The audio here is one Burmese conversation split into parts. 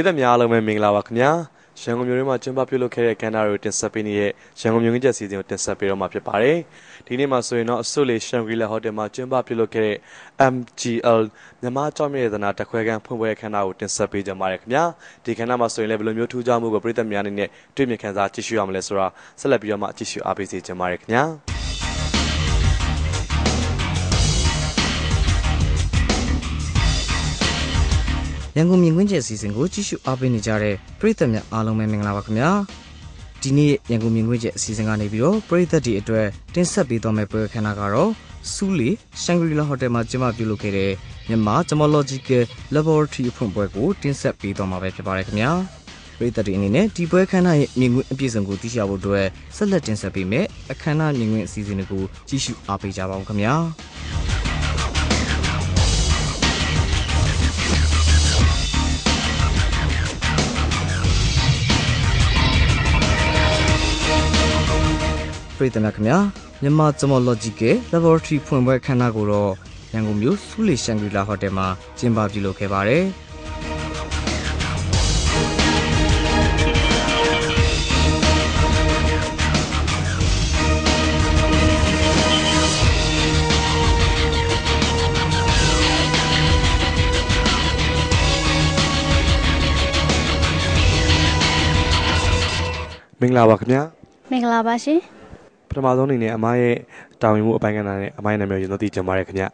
ပရိသတ်များအားလုံးပဲမင်္ဂလာပါခင်ဗျာရန်ကုန်မြို့မှာကျင်းပပြုလုပ်ခဲ့တဲ့ကဏ္ဍတွေကိုတင်ဆက်ပေးနေတဲ့ရန်ကုန်မြို့ငင်းချက်စီစဉ်ကိုတင်ဆက်ပေးတော့မှာဖြစ်ပါတယ်ဒီနေ့မှာဆိုရင်တော့အစွတ်လေးရှန်ဂရီလာဟိုတယ်မှာကျင်းပပြုလုပ်ခဲ့တဲ့ MGL မြန်မာကြောင့်မြေသနာတခွဲခန်းဖွင့်ပွဲခန်းနာကိုတင်ဆက်ပေးကြပါရခင်ဗျာဒီခန်းနာမှာဆိုရင်လည်းဘယ်လိုမျိုးထူးခြားမှုကိုပရိသတ်များအနေနဲ့တွေ့မြင်ခံစားကြည့်ရှုရမလဲဆိုတာဆက်လက်ပြီးတော့မှကြည့်ရှုအားပေးစေချင်ပါတယ်ခင်ဗျာ ရန်ကုန်မြင်ကွင်းကျက်စီစဉ်ကိုကြည့်ရှုအားပေးနေကြတဲ့ပရိသတ်များအားလုံးပဲမင်္ဂလာပါခင်ဗျာဒီနေ့ရန်ကုန်မြင်ကွင်းကျက်အစီအစဉ်ကနေပြီးတော့ပရိသတ်တွေအတွက်တင်ဆက်ပေးသွားမယ့်ပွဲခန်းနာကတော့စူးလီရှန်ဂရီလာဟိုတယ်မှာကျင်းပပြုလုပ်ခဲ့တဲ့မြန်မာ Gemological Laboratory အဖွင့်ပွဲကိုတင်ဆက်ပေးသွားမှာပဲဖြစ်ပါတယ်ခင်ဗျာပရိသတ်တွေအနေနဲ့ဒီပွဲခန်းနာရဲ့မြင်ကွင်းအပြည့်စုံကိုသိရှိဖို့အတွက်ဆက်လက်တင်ဆက်ပေးမယ့်အခမ်းအနားမြင်ကွင်းအစီအစဉ်တွေကိုကြည့်ရှုအားပေးကြပါဦးခင်ဗျာ ပြည်သူများခင်ဗျာမြန်မာ Gemological Laboratory ဖွင့်ပွဲခမ်းနားကိုတော့ရန်ကုန်မြို့ဆူလီရှန်ဂရီလာဟိုတယ်မှာကျင်းပပြုလုပ်ခဲ့ပါတယ်မင်္ဂလာပါခင်ဗျာမင်္ဂလာပါရှင် ပထမဆုံးအနေနဲ့အမရဲ့တာဝန်မှုအပိုင်းကဏ္ဍနဲ့အမရဲ့နာမည်ကိုရင်တော့သိချင်ပါတယ်ခင်ဗျာ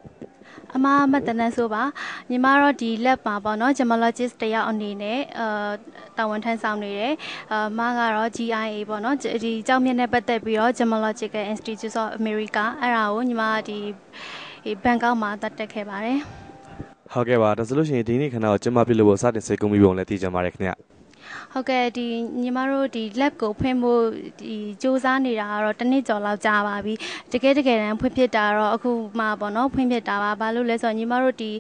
အမမတနန်းဆိုပါညီမတော့ဒီ lab မှာပေါ့နော် gemologist တယောက်အနေနဲ့အာတာဝန်ထမ်းဆောင်နေတယ်အာမကတော့ GIA ပေါ့နော်ဒီကြောင်းမြင့်နဲ့ပတ်သက်ပြီးတော့ Gemological Institute of America အဲ့ဒါကိုညီမဒီဘန်ကောက်မှာတက်တက်ခဲ့ပါတယ်ဟုတ်ကဲ့ပါဒါဆိုလို့ရှိရင်ဒီနေ့ခဏကိုကျင်းပပြုလုပ်ဖို့စတင်စိတ်ကူးမိပုံလည်းသိချင်ပါတယ်ခင်ဗျာ ဟုတ်ကဲ့ဒီညီမတို့ဒီ lab ကိုဖွင့်ဖို့ဒီစူးစမ်းနေတာကတော့တစ်နှစ်ကျော်လောက်ကြာပါပြီတကယ်တကယ်တမ်းဖွင့်ဖြစ်တာတော့အခုမှပေါ့နော်ဖွင့်ဖြစ်တာပါဘာလို့လဲဆိုတော့ညီမတို့ဒီ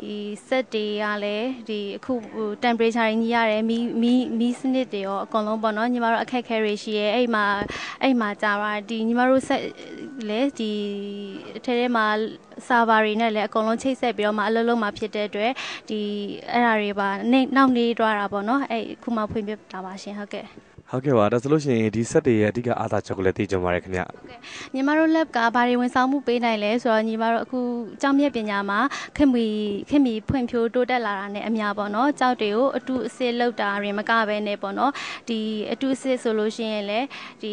ဒီ set တွေကလည်းဒီအခုဟို temperature ကြီးရတယ်မီးမီးမီးစနစ်တွေရောအကုန်လုံးပေါ့နော်ညီမတို့အခက်အခဲတွေရှိရဲအဲ့မှာအဲ့မှာကြာပါဒီညီမတို့ set လေဒီအထဲထဲမှာ server တွေနဲ့လည်းအကုန်လုံးချိတ်ဆက်ပြီးတော့မှအလုပ်လုပ်မှာဖြစ်တဲ့အတွက်ဒီအဲ့ဒါတွေပါနောက်နေသွားတာပေါ့နော်အဲ့ခုမှဖွင့်ပြတာပါရှင်ဟုတ်ကဲ့ ဟုတ်ကဲ့ပါဒါဆိုလို့ရှိရင်ဒီ set တွေရဲ့အဓိကအားသာချက်ကိုလည်းသိချင်ပါတယ်ခင်ဗျာညီမတို့ lab ကဘာတွေဝန်ဆောင်မှုပေးနိုင်လဲဆိုတော့ညီမတို့အခုကြောင်မြက်ပညာမှာခင်မီခင်မီဖွံ့ဖြိုးတိုးတက်လာတာနဲ့အများပေါ့နော်ကြောက်တွေကိုအတုအစစ်လောက်တာရင်မကပဲနဲ့ပေါ့နော်ဒီအတုအစစ်ဆိုလို့ရှိရင်လည်းဒီ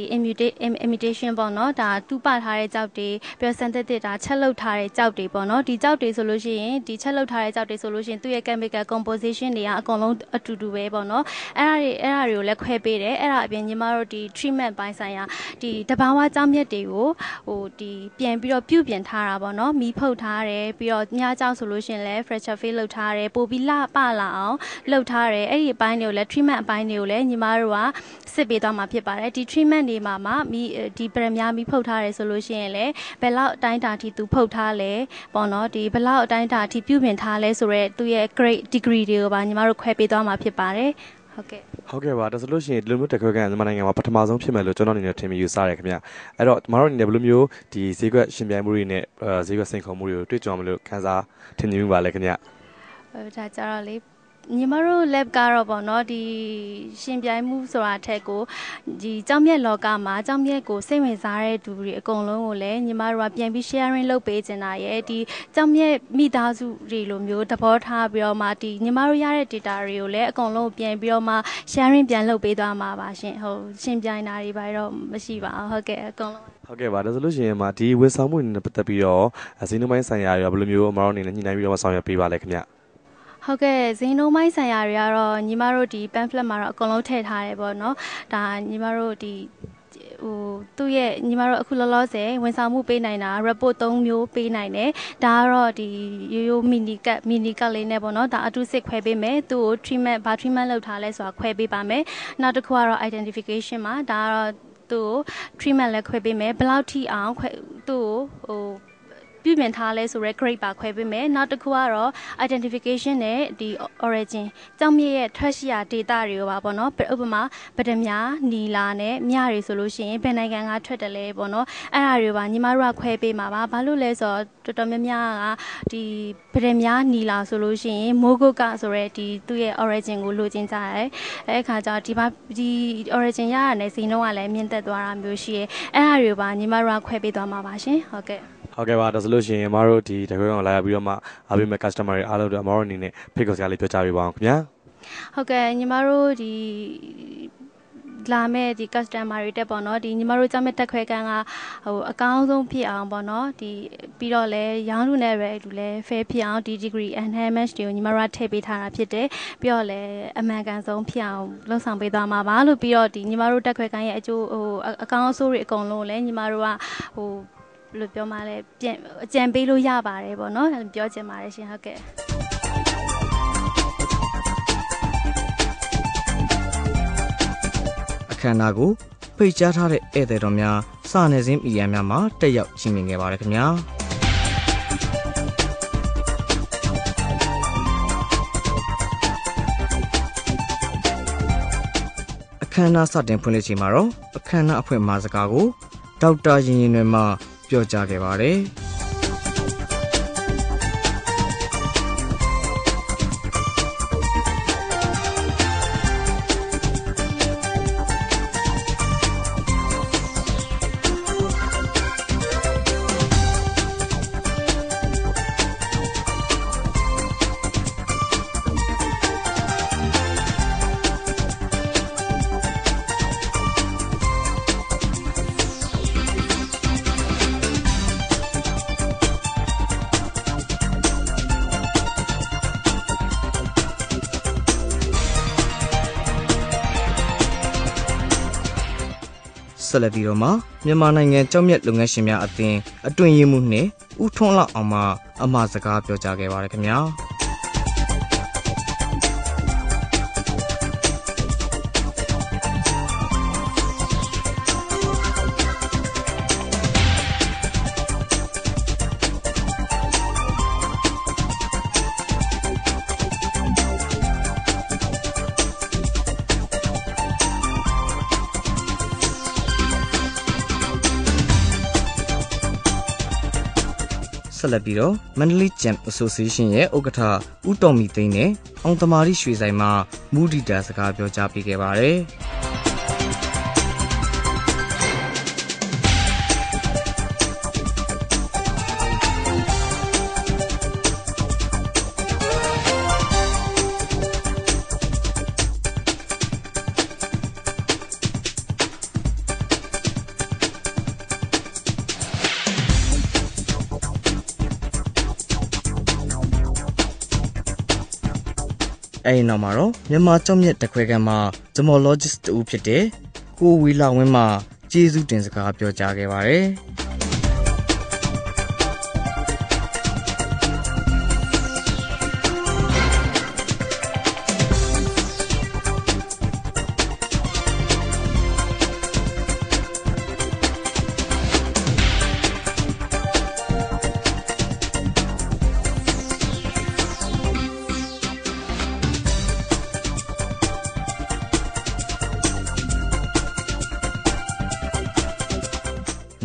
imitation ပေါ့နော်ဒါတူပထားတဲ့ကြောက်တွေပြီးတော့ synthetic ဒါချက်လောက်ထားတဲ့ကြောက်တွေပေါ့နော်ဒီကြောက်တွေဆိုလို့ရှိရင်ဒီချက်လောက်ထားတဲ့ကြောက်တွေဆိုလို့ရှိရင်သူ့ရဲ့ chemical composition တွေကအကုန်လုံးအတူတူပဲပေါ့နော်အဲ့ဒါတွေအဲ့ဒါတွေကိုလည်းခွဲပေးတယ်အဲ့ဒါအပြင်ညီမတို့ဒီ treatment ပိုင်းဆိုင်ရာဒီတဘာဝကြောင့်မြက်တွေကိုဟိုဒီပြန်ပြီးတော့ပြုပြင်ထားတာပေါ့နော်မီးဖုတ်ထားတယ်ပြီးတော့ညကြောက်ဆိုလို့ရှိရင်လည်း fresher face လုပ်ထားတယ်ပိုပြီးလှပလာအောင်လုပ်ထားတယ်အဲ့ဒီအပိုင်းတွေကိုလည်း treatment အပိုင်းတွေကိုလည်းညီမတို့ကစစ်ပေးသွားမှာဖြစ်ပါတယ်ဒီ treatment တွေမှာမှမီးဒီပရမများမီးဖုတ်ထားတယ်ဆိုလို့ရှိရင်လည်းဘယ်လောက်အတိုင်းတာထိသူဖုတ်ထားလဲပေါ့နော်ဒီဘယ်လောက်အတိုင်းတာထိပြုပြင်ထားလဲဆိုတော့သူရဲ့ grade degree တွေကိုပါညီမတို့ခွဲပေးသွားမှာဖြစ်ပါတယ် ဟုတ်ကဲ့ဟုတ်ကဲ့ပါဒါဆိုလို့ရှိရင်ဒီလိုမျိုးတက်ခွဲကန်မြန်မာနိုင်ငံမှာပထမဆုံးဖြစ်မယ်လို့ကျွန်တော်အနေနဲ့ထင်မြင်ယူဆရတယ်ခင်ဗျအဲ့တော့မတော်အနေနဲ့ဘယ်လိုမျိုးဒီဈေးကွက်ရှင်ပြိုင်မှုတွေနဲ့ဈေးကွက်စိန်ခေါ်မှုတွေကိုတွေ့ကြုံမလို့ခန်းစားထင်မြင်မိပါလဲခင်ဗျဟိုဒါကြတော့လေ ညီမတို့ lab ကတော့ပေါ့နော်ဒီရှင်ပြိုင်မှုဆိုတာထက်ကိုဒီကြောင်မြက်လောကမှာကြောင်မြက်ကိုစိတ်ဝင်စားတဲ့သူတွေအကုန်လုံးကိုလည်းညီမတို့ကပြန်ပြီး sharing လုပ်ပေးချင်တာရဲ့ဒီကြောင်မြက်မိသားစုတွေလိုမျိုးသဘောထားပြီးတော့မှဒီညီမတို့ရတဲ့ data တွေကိုလည်းအကုန်လုံးပြန်ပြီးတော့မှ sharing ပြန်လုပ်ပေးသွားမှာပါရှင်ဟိုရှင်ပြိုင်တာတွေဘာတော့မရှိပါဘူးဟုတ်ကဲ့အကုန်လုံးဟုတ်ကဲ့ပါဒါဆိုလို့ရှိရင်မှာဒီဝန်ဆောင်မှုတွေနဲ့ပတ်သက်ပြီးတော့ဈေးနှုန်းပိုင်းဆိုင်ရာတွေဘယ်လိုမျိုးအမတော်အနေနဲ့ညှိနှိုင်းပြီးတော့ဆောင်ရွက်ပေးပါလဲခင်ဗျ ဟုတ်ကဲ့ဇင်းလုံးမိုင်းဆိုင်ရာတွေကတော့ညီမတို့ဒီ pamphlet မှာတော့အကုန်လုံးထည့်ထားတယ်ပေါ့နော်ဒါညီမတို့ဒီဟိုသူ့ရဲ့ညီမတို့အခုလောလောဆယ်ဝန်ဆောင်မှုပေးနိုင်တာ report 3မျိုးပေးနိုင်တယ်ဒါကတော့ဒီရိုးရိုး mini cut mini cut လေးနဲ့ပေါ့နော်ဒါအတုစစ်ခွဲပေးမယ်သူ့ကို treatment ဘာ treatment လုပ်ထားလဲဆိုတာခွဲပေးပါမယ်နောက်တစ်ခုကတော့ identification မှာဒါကတော့သူ့ကို treatment လည်းခွဲပေးမယ်ဘယ်လောက်ထိအောင်ခွဲသူ့ကိုဟို ပြုပြင်ထားလဲဆိုရဲ grade ပါခွဲပေးမယ်နောက်တစ်ခုကတော့ identification နဲ့ဒီ origin ကြောင့်မြည့်ရဲ့ trash ရ data တွေကိုပါပေါ့နော်ဥပမာဗဒမြနီလာနဲ့မြတွေဆိုလို့ရှိရင်ဘယ်နိုင်ငံကထွက်တယ်လဲပေါ့နော်အဲ့ဒါတွေပါညီမတို့ကခွဲပေးမှာပါဘာလို့လဲဆိုတော့တော်တော်များများကဒီဗဒမြနီလာဆိုလို့ရှိရင်မိုးကုတ်ကဆိုရဲဒီသူ့ရဲ့ origin ကိုလိုချင်ကြတယ်အဲ့အခါကျတော့ဒီပါဒီ origin ရရတဲ့စီနှုန်းကလည်းမြင့်တက်သွားတာမျိုးရှိရဲအဲ့ဒါတွေပါညီမတို့ကခွဲပေးသွားမှာပါရှင်ဟုတ်ကဲ့ ဟုတ်ကဲ့ပါဒါဆိုလို့ရှိရင်အမတို့ဒီတကွေးကောင်လာရပြီးတော့မှအားပေးမဲ့ customer တွေအားလုံးတို့အမတို့အနေနဲ့ဖိတ်ခေါ်စရာလေးပြောကြပေးပါအောင်ခင်ဗျာဟုတ်ကဲ့ညီမတို့ဒီလာမဲ့ဒီ customer တွေတက်ပေါ့နော်ဒီညီမတို့ကြောင့်မဲ့တက်ခွဲကန်းကဟိုအကောင်းဆုံးဖြစ်အောင်ပေါ့နော်ဒီပြီးတော့လဲရောင်းလူနဲ့ပဲလူလဲ fair ဖြစ်အောင်ဒီ degree enhancement တွေကိုညီမတို့ထည့်ပေးထားတာဖြစ်တယ်ပြီးတော့လဲအမှန်ကန်ဆုံးဖြစ်အောင်လှုပ်ဆောင်ပေးသွားမှာပါလို့ပြီးတော့ဒီညီမတို့တက်ခွဲကန်းရဲ့အကျိုးဟိုအကောင်းအဆိုးတွေအကုန်လုံးလဲညီမတို့ကဟို ဘယ်လိုပြောမှလဲပြန်အကြံပေးလို့ရပါတယ်ပေါ့နော်ပြောချင်ပါတယ်ရှင်ဟုတ်ကဲ့အခမ်းအနားကိုဖိတ်ကြားထားတဲ့ဧည့်သည်တော်များစာနယ်ဇင်းမီဒီယာများမှတက်ရောက်ကြီးမြင်ခဲ့ပါတယ်ခင်ဗျာအခမ်းအနားစတင်ဖွင့်လှစ်ချိန်မှာတော့အခမ်းအနားအဖွင့်မှာစကားကိုဒေါက်တာရင်ရင်တွေမှ ပြောကြားခဲ့ပါတယ်။ ဆက်လက်ပြီးတော့မှမြန်မာနိုင်ငံကြောက်မြက်လုပ်ငန်းရှင်များအသင်းအတွင်ရေးမှုနှင့်ဦးထွန်းလောက်အောင်မှအမှားစကားပြောကြားခဲ့ပါရခင်ဗျာ။ ဆက်လက်ပြီးတော့ Mandalay Jam Association ရဲ့ဥက္ကဋ္ဌဦးတော်မီသိန်းနဲ့အောင်တမာရီရွှေဆိုင်မှာမူဒီတာစကားပြောကြားပေးခဲ့ပါတယ်။ အဲဒီနောက်မှာတော့မြန်မာကြောက်မြက်တခွဲကမ်းမှာ gemologist တူဖြစ်တဲ့ကိုဝီလာဝင်းမှကျေးဇူးတင်စကားပြောကြားခဲ့ပါတယ်။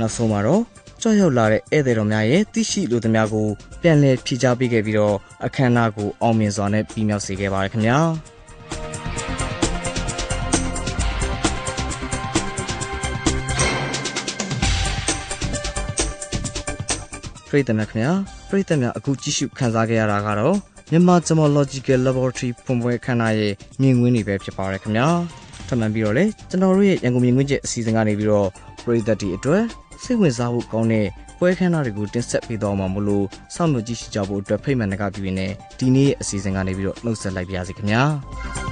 နောက်ဆုံးမှာတော့ကြောက်ရွံ့လာတဲ့ဧည့်သည်တော်များရဲ့သိရှိလိုသမျှကိုပြန်လည်ဖြည့်ချပေးခဲ့ပြီးတော့အခမ်းအနားကိုအောင်မြင်စွာနဲ့ပြီးမြောက်စေခဲ့ပါတယ်ခင်ဗျာပရိသတ်များခင်ဗျာပရိသတ်များအခုကြည့်ရှုခန်းစားခဲ့ရတာကတော့မြန်မာ Gemological Laboratory ဖွင့်ပွဲခန်းနာရဲ့မြင်ကွင်းတွေပဲဖြစ်ပါတယ်ခင်ဗျာထပ်မံပြီးတော့လေကျွန်တော်တို့ရဲ့ရန်ကုန်မြင်ကွင်းချက်အစီအစဉ်ကနေပြီးတော့ပရိသတ်တွေအတွက် စိတ်ဝင်စားဖို့ကောင်းတဲ့ပွဲခန်းသားတွေကိုတင်ဆက်ပေးတော့မှာမလို့စောင့်မျှော်ကြည့်ကြဖို့အတွက်ဖိတ်မှန်တကပြင်းနေဒီနေ့ရဲ့အစီအစဉ်ကနေပြီးတော့နှုတ်ဆက်လိုက်ပါရစေခင်ဗျာ